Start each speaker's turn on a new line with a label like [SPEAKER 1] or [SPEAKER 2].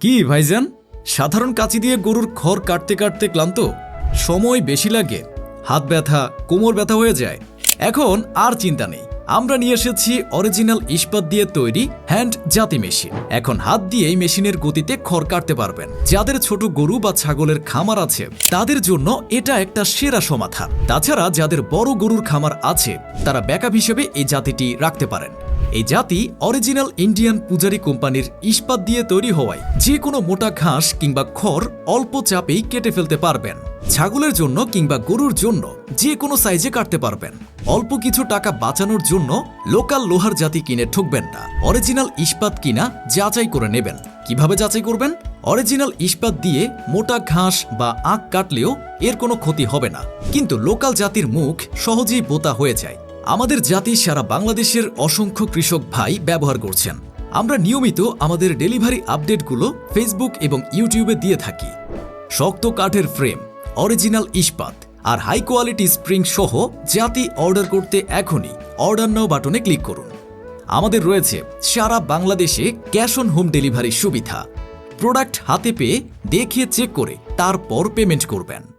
[SPEAKER 1] কি, ভাইজান? সাধারণ কাঁচি দিয়ে গরুর খড় কাটতে কাটতে ক্লান্ত? সময় বেশি লাগে। হাত ব্যথা, কোমর ব্যথা হয়ে যায়। এখন আর চিন্তা নেই। আমরা নিয়ে এসেছি অরিজিনাল ইস্পাত দিয়ে তৈরি হ্যান্ড জাতি মেশিন। এখন হাত দিয়েই মেশিনের গতিতে খড় কাটতে পারবেন। যাদের ছোট গরু বা ছাগলের খামার আছে, তাদের জন্য এটা একটা সেরা সমাধান। তাছাড়া যাদের বড় গরুর খামার আছে, তারা ব্যাকআপ হিসেবে এই জাতিটি রাখতে পারেন। এই জাতি অরিজিনাল ইন্ডিয়ান পূজারি কোম্পানির ইস্পাত দিয়ে তৈরি হওয়ায় যে কোনো মোটা ঘাস কিংবা খড় অল্প চাপেই কেটে ফেলতে পারবেন। ছাগলের জন্য কিংবা গরুর জন্য যে কোনো সাইজে কাটতে পারবেন। অল্প কিছু টাকা বাঁচানোর জন্য লোকাল লোহার জাতি কিনে ঠকবেন না। অরিজিনাল ইস্পাত কিনা যাচাই করে নেবেন। কীভাবে যাচাই করবেন? অরিজিনাল ইস্পাত দিয়ে মোটা ঘাস বা আখ কাটলেও এর কোনো ক্ষতি হবে না। কিন্তু লোকাল জাতির মুখ সহজেই বোতা হয়ে যায়। আমাদের জাতি সারা বাংলাদেশের অসংখ্য কৃষক ভাই ব্যবহার করছেন। আমরা নিয়মিত আমাদের ডেলিভারি আপডেটগুলো ফেসবুক এবং ইউটিউবে দিয়ে থাকি। শক্ত কাঠের ফ্রেম, অরিজিনাল ইস্পাত আর হাই কোয়ালিটি স্প্রিং সহ জাতি অর্ডার করতে এখনই অর্ডার নাও বাটনে ক্লিক করুন। আমাদের রয়েছে সারা বাংলাদেশে ক্যাশ অন হোম ডেলিভারির সুবিধা। প্রোডাক্ট হাতে পেয়ে দেখিয়ে চেক করে তারপর পেমেন্ট করবেন।